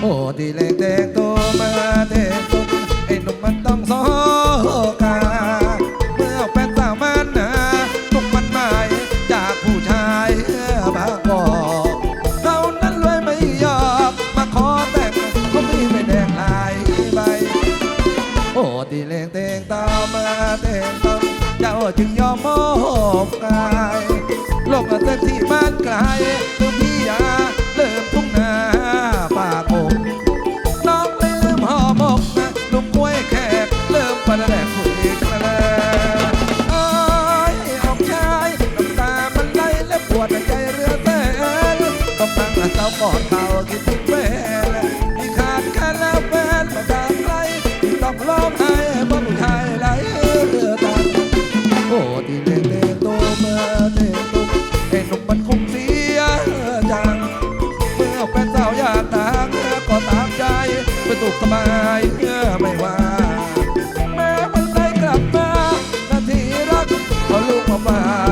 โอ้ดีเลงแดงโตมาเด็กสุดไอ้นุ่มมันต้องซอกาเมื่อแฟนสาวมันนาตกมันหมาจากผู้ชายบางกอกเรานั้นรวยไม่ยอมมาขอแต่งก็มีไม่แดงหลายใบ โอ้ดีเลงแดงตามาเด็กสุเจ้าจึงยอมมอบกายลงเส้นที่บ้านไกล วดใจเรือแสนต้องนั่งเศร้ากอดเขาคิดถึงแฟนที่ขาดแค่แล้วแฟนมาจากไกลที่ต้องร้องไห้เพราะผู้ชายไหลเรือตามโอ้ที่เล่นเนโตเมื่อเนตุกไอ้หนุ่มมันคงเสียจังเมื่อแฟนสาวอยากต่างก็ตามใจไปสุขสบายเมื่อไม่ว่าแม้มันได้กลับมานาทีรักเอาลูกมาฝาก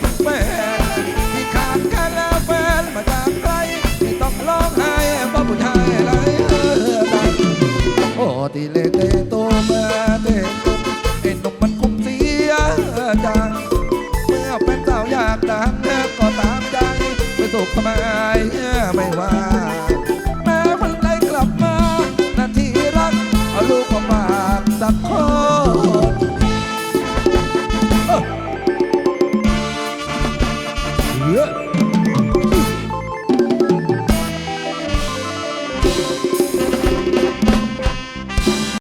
คิดแฟนที่ขาดกันแล้วแฟนมาจากไกลไม่ต้องร้องไห้เพราะผู้ชายไรเออโอ้ตีเลเตโตมเตโตไอ้นุ่มมันคงเสียจังเมื่อแฟนสาวอยากดังก็ตามใจไปสุขมา 鱼